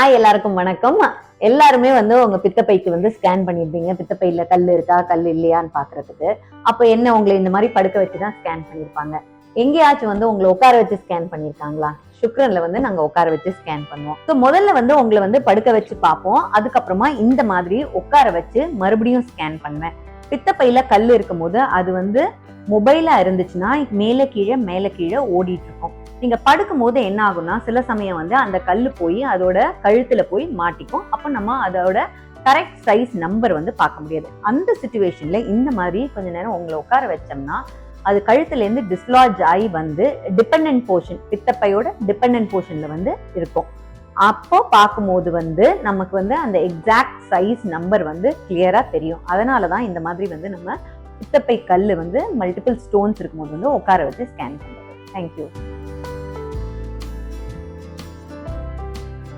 Hi எல்லாருக்கும் வணக்கம். எல்லாருமே வந்து உங்க பித்தப்பைக்கு வந்து ஸ்கேன் பண்ணியிருப்பீங்க பித்தப்பையில கல் இருக்கா கல் இல்லையான்னு பாக்குறதுக்கு. அப்போ என்ன உங்களை இந்த மாதிரி படுக்க வச்சு தான் ஸ்கேன் பண்ணியிருப்பாங்க எங்கேயாச்சும் வந்து உங்களை உட்கார வச்சு ஸ்கேன் பண்ணியிருக்காங்களா சுக்ரன்ல வந்து நாங்க உட்கார வச்சு ஸ்கேன் பண்ணுவோம். ஸோ முதல்ல வந்து உங்களை வந்து படுக்க வச்சு பார்ப்போம். அதுக்கப்புறமா இந்த மாதிரி உட்கார வச்சு மறுபடியும் ஸ்கேன் பண்ணுவேன். பித்தப்பையில கல் இருக்கும்போது அது வந்து மொபைலா இருந்துச்சுன்னா மேலே கீழே மேலே கீழே ஓடிட்டு இருக்கும். நீங்க படுக்கும் போது என்ன ஆகும்னா சில சமயம் வந்து அந்த கல் போய் அதோட கழுத்துல போய் மாட்டிக்கும். அப்போ நம்ம அதோட கரெக்ட் சைஸ் நம்பர் வந்து பார்க்க முடியாது. அந்த சுச்சுவேஷன்ல இந்த மாதிரி கொஞ்ச நேரம் உங்களை உட்கார வச்சோம்னா அது கழுத்துல இருந்து டிஸ்லாஜ் ஆகி வந்து டிபெண்ட் போர்ஷன் பித்தப்பையோட டிபெண்ட் போர்ஷன்ல வந்து இருக்கும். அப்போ பார்க்கும்போது வந்து நமக்கு வந்து அந்த எக்ஸாக்ட் சைஸ் நம்பர் வந்து கிளியரா தெரியும். அதனால தான் இந்த மாதிரி வந்து நம்ம பித்தப்பை கல் வந்து மல்டிபிள் ஸ்டோன்ஸ் இருக்கும்போது வந்து உட்கார வச்சு ஸ்கேன் பண்ணுறது தேங்க்யூ